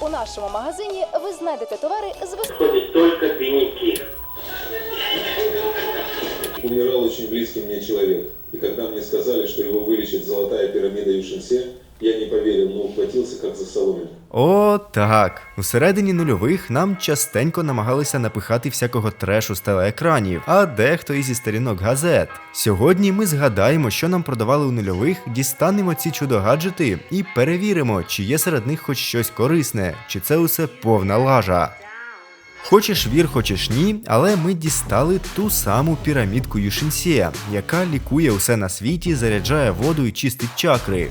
у нашому магазині ви знайдете товари з вис... тільки только. Умирал очень близкий мне человек. И когда мне сказали, что его вылечит золотая пирамида Юшинсе, я не поверил, но ухватился как за соломинку. О, так. У середині нульових нам частенько намагалися напихати всякого трешу з телеекранів, а дехто і зі сторінок газет. Сьогодні ми згадаємо, що нам продавали у нульових, дістанемо ці чудо-гаджети і перевіримо, чи є серед них хоч щось корисне, чи це усе повна лажа. Хочеш вір, хочеш ні, але ми дістали ту саму пірамідку Юшинсія, яка лікує усе на світі, заряджає воду і чистить чакри.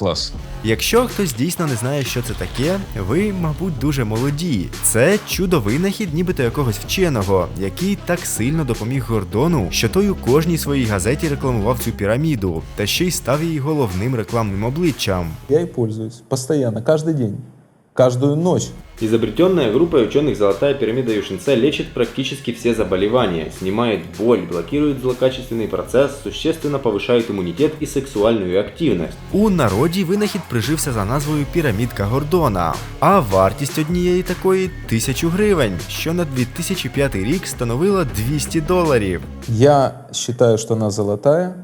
Клас. Якщо хтось дійсно не знає, що це таке, ви, мабуть, дуже молоді. Це чудо-винахід нібито якогось вченого, який так сильно допоміг Гордону, що той у кожній своїй газеті рекламував цю піраміду, та ще й став її головним рекламним обличчям. Я ей пользуюсь постійно, кожен день, каждую ночь. Изобретенная группой ученых «Золотая пирамида Юшинце» лечит практически все заболевания, снимает боль, блокирует злокачественный процесс, существенно повышает иммунитет и сексуальную активность. У народі винахід прижився за назвою Пірамідка Гордона, а вартість однієї такої тисячу гривень, що на 2005 рік становила 200 доларів. Я считаю, что она золотая,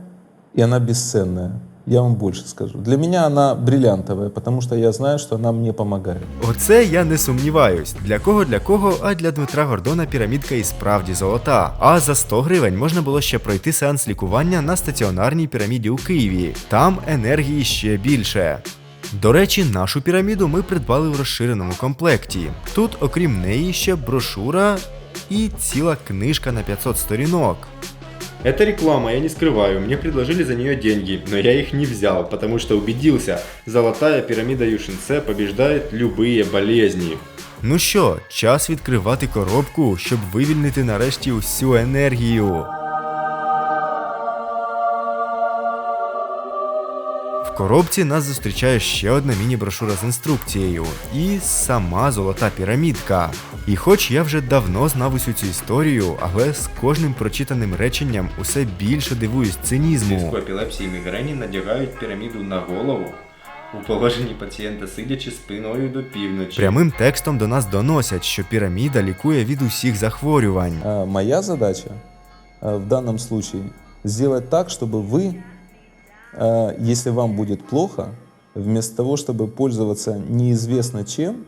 и она бесценная. Я вам больше скажу. Для меня она бриллиантовая, потому что я знаю, что она мне помогает. Оце я не сумніваюсь. Для кого для кого, а для Дмитра Гордона пірамідка і справді золота. А за 100 гривень можна було ще пройти сеанс лікування на стаціонарній піраміді у Києві. Там енергії ще більше. До речі, нашу піраміду ми придбали в розширеному комплекті. Тут, окрім неї, ще брошура і ціла книжка на 500 сторінок. Это реклама, я не скрываю, мне предложили за нее деньги, но я их не взял, потому что убедился, золотая пирамида Юшинце побеждает любые болезни. Ну що, час відкривати коробку, щоб вивільнити нарешті усю енергію. В коробці нас зустрічає ще одна міні-брошура з інструкцією і сама золота пірамідка. І хоч я вже давно знав усю цю історію, але з кожним прочитаним реченням усе більше дивуюсь цинізму. Риску епілепсії мігрені надягають піраміду на голову. У положенні пацієнта сидячи спиною до півночі. Прямим текстом до нас доносять, що піраміда лікує від усіх захворювань. Моя задача в данном случае сделать так, чтобы вы, а, если вам будет плохо, вместо того, чтобы пользоваться неизвестно чем,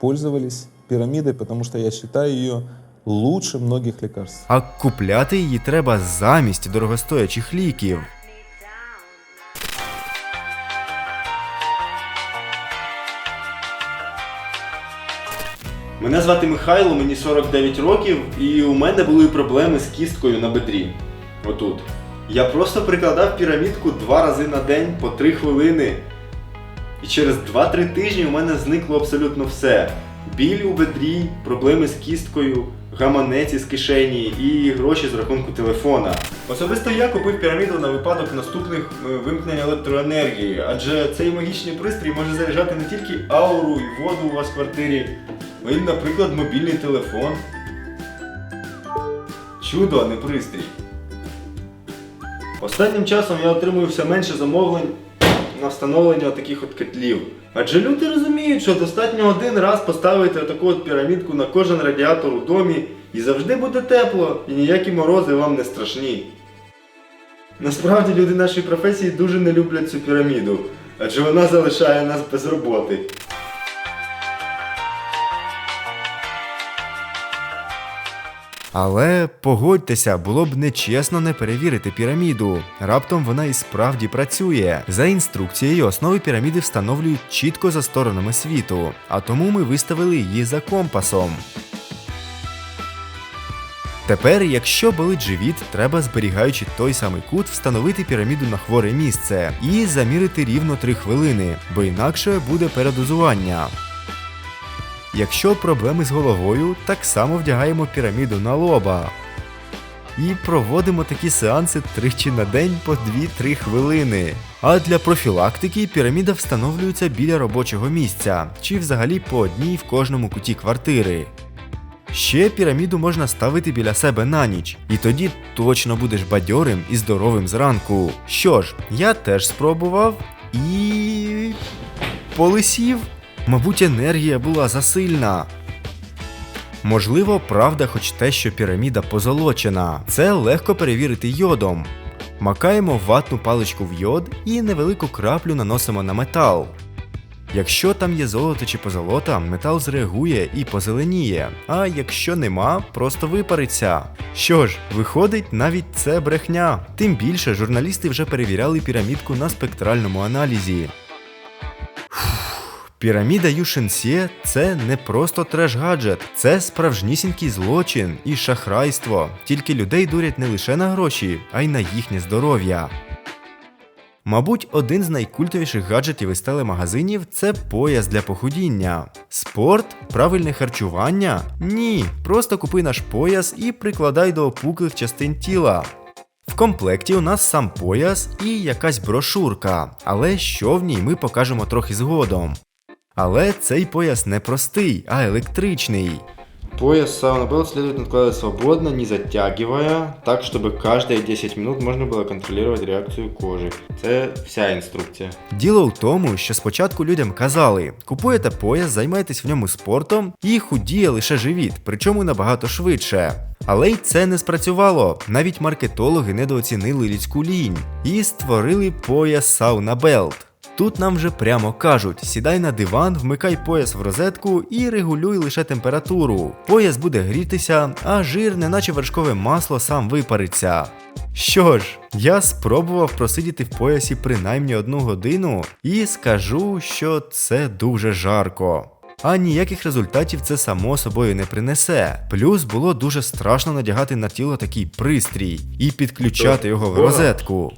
пользовались пирамидой, потому что я считаю ее лучше многих лекарств. А купляти її треба замість дорогостоячих ліків. Мене звати Михайло, мені 49 років, і у мене були проблеми з кісткою на бедрі. Отут. Я просто прикладав пірамідку два рази на день по 3 хвилини. І через 2-3 тижні у мене зникло абсолютно все. Біль у бедрі, проблеми з кісткою, гаманець із кишені і гроші з рахунку телефона. Особисто я купив піраміду на випадок наступних е, вимкнень електроенергії, адже цей магічний пристрій може заряджати не тільки ауру і воду у вас в квартирі, а й, наприклад, мобільний телефон. Чудо, а не пристрій. Останнім часом я отримую все менше замовлень на встановлення таких от котлів. Адже люди розуміють, що достатньо один раз поставити таку от пірамідку на кожен радіатор у домі і завжди буде тепло, і ніякі морози вам не страшні. Насправді люди нашої професії дуже не люблять цю піраміду, адже вона залишає нас без роботи. Але погодьтеся, було б нечесно не перевірити піраміду. Раптом вона і справді працює. За інструкцією, основи піраміди встановлюють чітко за сторонами світу, а тому ми виставили її за компасом. Тепер, якщо болить живіт, треба, зберігаючи той самий кут, встановити піраміду на хворе місце і замірити рівно 3 хвилини, бо інакше буде передозування. Якщо проблеми з головою, так само вдягаємо піраміду на лоба. І проводимо такі сеанси тричі на день по 2-3 хвилини. А для профілактики піраміда встановлюється біля робочого місця, чи взагалі по одній в кожному куті квартири. Ще піраміду можна ставити біля себе на ніч, і тоді точно будеш бадьорим і здоровим зранку. Що ж, я теж спробував, і. полисів. Мабуть, енергія була засильна. Можливо, правда, хоч те, що піраміда позолочена. Це легко перевірити йодом. Макаємо ватну паличку в йод і невелику краплю наносимо на метал. Якщо там є золото чи позолота, метал зреагує і позеленіє, а якщо нема, просто випариться. Що ж, виходить, навіть це брехня. Тим більше журналісти вже перевіряли пірамідку на спектральному аналізі. Піраміда Юшенсьє це не просто треш-гаджет, це справжнісінький злочин і шахрайство. Тільки людей дурять не лише на гроші, а й на їхнє здоров'я. Мабуть, один з найкультовіших гаджетів із телемагазинів це пояс для похудіння. Спорт? Правильне харчування? Ні. Просто купи наш пояс і прикладай до опуклих частин тіла. В комплекті у нас сам пояс і якась брошурка, але що в ній ми покажемо трохи згодом. Але цей пояс не простий, а електричний. Пояс Sauna Belt следует накладывать свободно, не затягивая, так, чтобы каждые 10 минут можно было контролировать реакцию кожи. Це вся інструкція. Діло в тому, що спочатку людям казали: купуєте пояс, займайтесь в ньому спортом і худіє лише живіт, причому набагато швидше. Але й це не спрацювало. Навіть маркетологи недооцінили людську лінь і створили пояс Sauna Belt. Тут нам вже прямо кажуть: сідай на диван, вмикай пояс в розетку і регулюй лише температуру. Пояс буде грітися, а жир, неначе вершкове масло, сам випариться. Що ж, я спробував просидіти в поясі принаймні одну годину і скажу, що це дуже жарко. А ніяких результатів це само собою не принесе. Плюс було дуже страшно надягати на тіло такий пристрій і підключати його в розетку.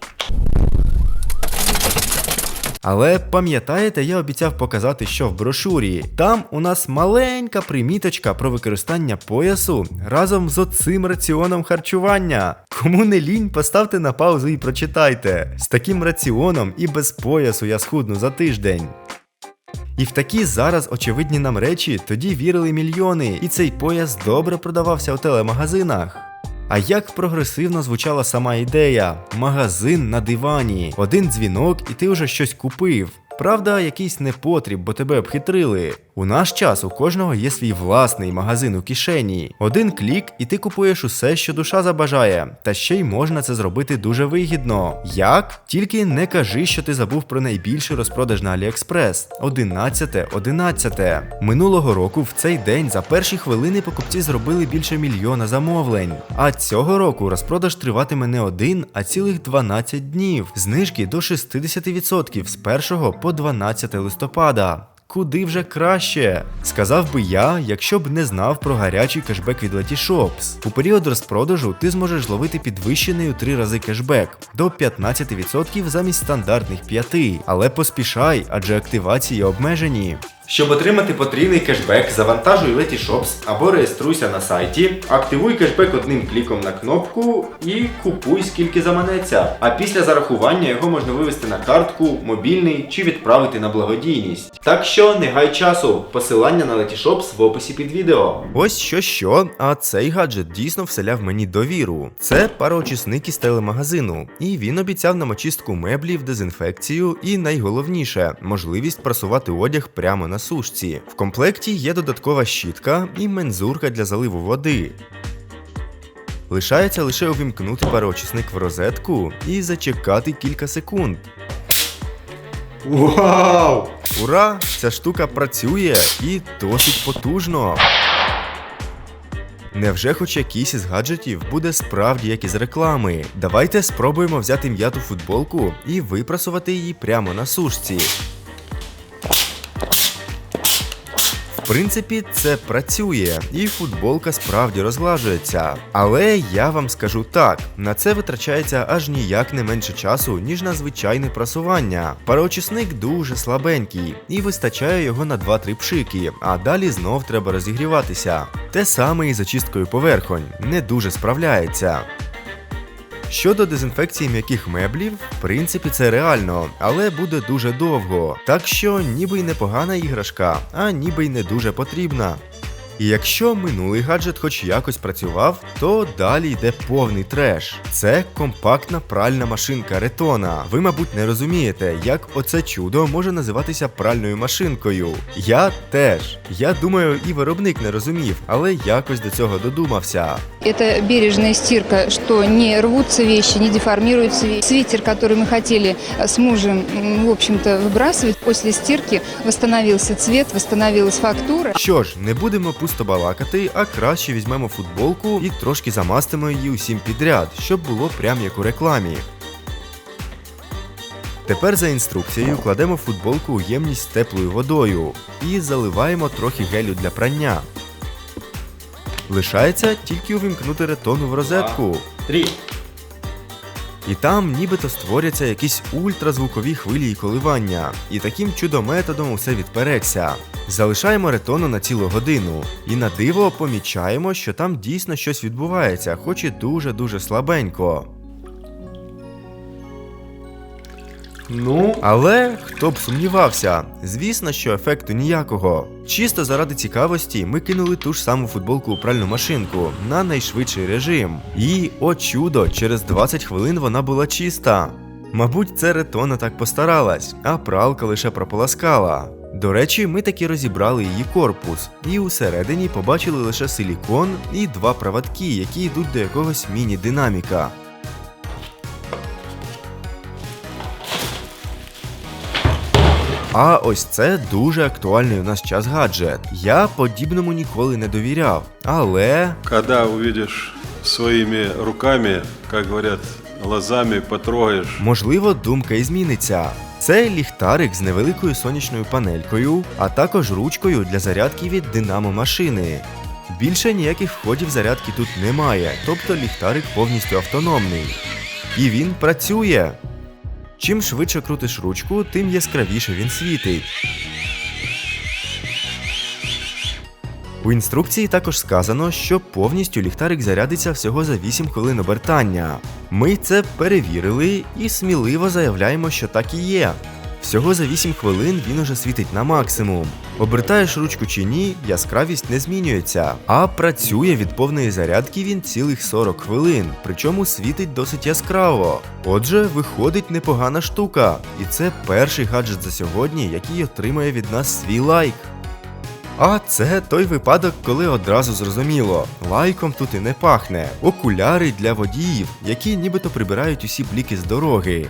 Але пам'ятаєте, я обіцяв показати, що в брошурі. Там у нас маленька приміточка про використання поясу разом з оцим раціоном харчування. Кому не лінь, поставте на паузу і прочитайте. З таким раціоном і без поясу я схудну за тиждень. І в такі зараз очевидні нам речі тоді вірили мільйони, і цей пояс добре продавався у телемагазинах. А як прогресивно звучала сама ідея: магазин на дивані, один дзвінок, і ти вже щось купив. Правда, якийсь непотріб, бо тебе обхитрили. У наш час у кожного є свій власний магазин у кишені. Один клік, і ти купуєш усе, що душа забажає. Та ще й можна це зробити дуже вигідно. Як? Тільки не кажи, що ти забув про найбільший розпродаж на AliExpress. 11 11 Минулого року в цей день за перші хвилини покупці зробили більше мільйона замовлень. А цього року розпродаж триватиме не один, а цілих 12 днів. Знижки до 60% з 1 по 12 листопада. Куди вже краще? Сказав би я, якщо б не знав про гарячий кешбек від Letyshops. У період розпродажу ти зможеш зловити підвищений у три рази кешбек до 15% замість стандартних 5. Але поспішай, адже активації обмежені. Щоб отримати потрійний кешбек, завантажуй Letyshops або реєструйся на сайті, активуй кешбек одним кліком на кнопку і купуй скільки заманеться. А після зарахування його можна вивести на картку, мобільний чи відправити на благодійність. Так що не гай часу. Посилання на Letyshops в описі під відео. Ось що що, а цей гаджет дійсно вселяв мені довіру. Це пароочисник із телемагазину, і він обіцяв нам очистку меблів, дезінфекцію і найголовніше можливість прасувати одяг прямо на сушці. В комплекті є додаткова щітка і мензурка для заливу води. Лишається лише увімкнути пароочисник в розетку і зачекати кілька секунд. Вау! Ура! Ця штука працює і досить потужно. Невже хоч якийсь із гаджетів буде справді як із реклами? Давайте спробуємо взяти м'яту футболку і випрасувати її прямо на сушці. Принципі, це працює, і футболка справді розглажується. Але я вам скажу так: на це витрачається аж ніяк не менше часу, ніж на звичайне прасування. Пароочисник дуже слабенький і вистачає його на 2-3 пшики, а далі знов треба розігріватися. Те саме і з очисткою поверхонь, не дуже справляється. Щодо дезінфекції м'яких меблів, в принципі, це реально, але буде дуже довго. Так що ніби й непогана іграшка, а ніби й не дуже потрібна. І якщо минулий гаджет хоч якось працював, то далі йде повний треш. Це компактна пральна машинка Ретона. Ви, мабуть, не розумієте, як оце чудо може називатися пральною машинкою. Я теж. Я думаю, і виробник не розумів, але якось до цього додумався. Это бережная стирка, что не рвутся вещи, не деформируются вещи. Свитер, который мы хотели э, с мужем, м, в общем-то, выбрасывать, после стирки восстановился цвет, восстановилась фактура. Що ж, не будемо пусто балакати, а краще візьмемо футболку і трошки замастимо її усім підряд, щоб було прям як у рекламі. Тепер за інструкцією кладемо футболку у ємність з теплою водою і заливаємо трохи гелю для прання. Лишається тільки увімкнути ретону в розетку. Три. І там нібито створяться якісь ультразвукові хвилі і коливання. І таким чудометодом усе відпереться. Залишаємо ретону на цілу годину. І на диво помічаємо, що там дійсно щось відбувається, хоч і дуже-дуже слабенько. Ну, Але хто б сумнівався, звісно, що ефекту ніякого. Чисто заради цікавості ми кинули ту ж саму футболку у пральну машинку на найшвидший режим. І, о чудо, через 20 хвилин вона була чиста. Мабуть, це ретона так постаралась, а пралка лише прополаскала. До речі, ми таки розібрали її корпус, і усередині побачили лише силікон і два проводки, які йдуть до якогось міні-динаміка. А ось це дуже актуальний у нас час гаджет. Я подібному ніколи не довіряв. Але Когда увидишь своими руками, как говорят, глазами потрогаешь, можливо думка і зміниться. Це ліхтарик з невеликою сонячною панелькою, а також ручкою для зарядки від динамо машини. Більше ніяких входів зарядки тут немає, тобто ліхтарик повністю автономний. І він працює. Чим швидше крутиш ручку, тим яскравіше він світить. У інструкції також сказано, що повністю ліхтарик зарядиться всього за 8 хвилин обертання. Ми це перевірили і сміливо заявляємо, що так і є. Всього за 8 хвилин він уже світить на максимум. Обертаєш ручку чи ні, яскравість не змінюється, а працює від повної зарядки він цілих 40 хвилин, причому світить досить яскраво. Отже, виходить непогана штука, і це перший гаджет за сьогодні, який отримає від нас свій лайк. А це той випадок, коли одразу зрозуміло, лайком тут і не пахне. Окуляри для водіїв, які нібито прибирають усі бліки з дороги.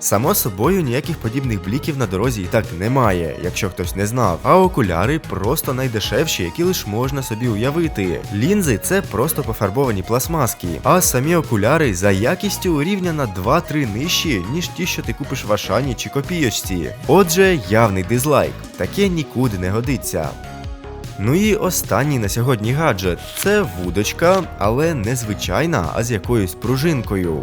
Само собою ніяких подібних бліків на дорозі і так немає, якщо хтось не знав. А окуляри просто найдешевші, які лиш можна собі уявити. Лінзи це просто пофарбовані пластмаски, а самі окуляри за якістю рівня на 2-3 нижчі, ніж ті, що ти купиш в Ашані чи копійочці. Отже, явний дизлайк. Таке нікуди не годиться. Ну і останній на сьогодні гаджет це вудочка, але не звичайна, а з якоюсь пружинкою.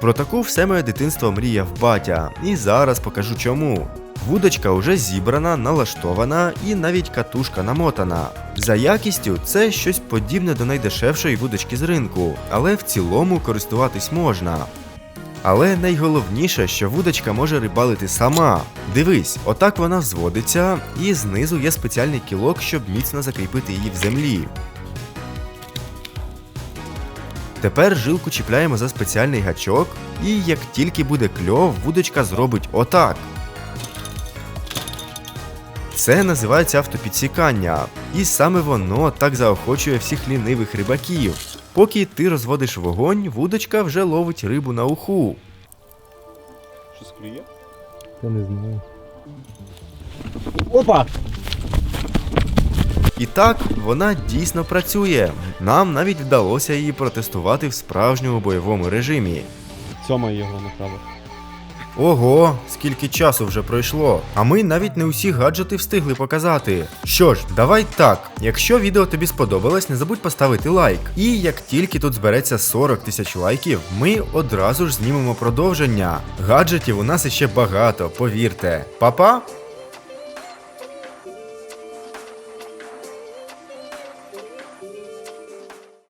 Про таку все моє дитинство мріяв батя, і зараз покажу чому. Вудочка вже зібрана, налаштована і навіть катушка намотана. За якістю це щось подібне до найдешевшої вудочки з ринку, але в цілому користуватись можна. Але найголовніше, що вудочка може рибалити сама. Дивись, отак вона взводиться, і знизу є спеціальний кілок, щоб міцно закріпити її в землі. Тепер жилку чіпляємо за спеціальний гачок, і як тільки буде кльов, вудочка зробить отак. Це називається автопідсікання, і саме воно так заохочує всіх лінивих рибаків. Поки ти розводиш вогонь, вудочка вже ловить рибу на уху. Щось клює? Я не знаю. І так, вона дійсно працює. Нам навіть вдалося її протестувати в справжньому бойовому режимі. Цьома його направо. Ого, скільки часу вже пройшло. А ми навіть не усі гаджети встигли показати. Що ж, давай так. Якщо відео тобі сподобалось, не забудь поставити лайк. І як тільки тут збереться 40 тисяч лайків, ми одразу ж знімемо продовження. Гаджетів у нас іще багато, повірте. Па-па!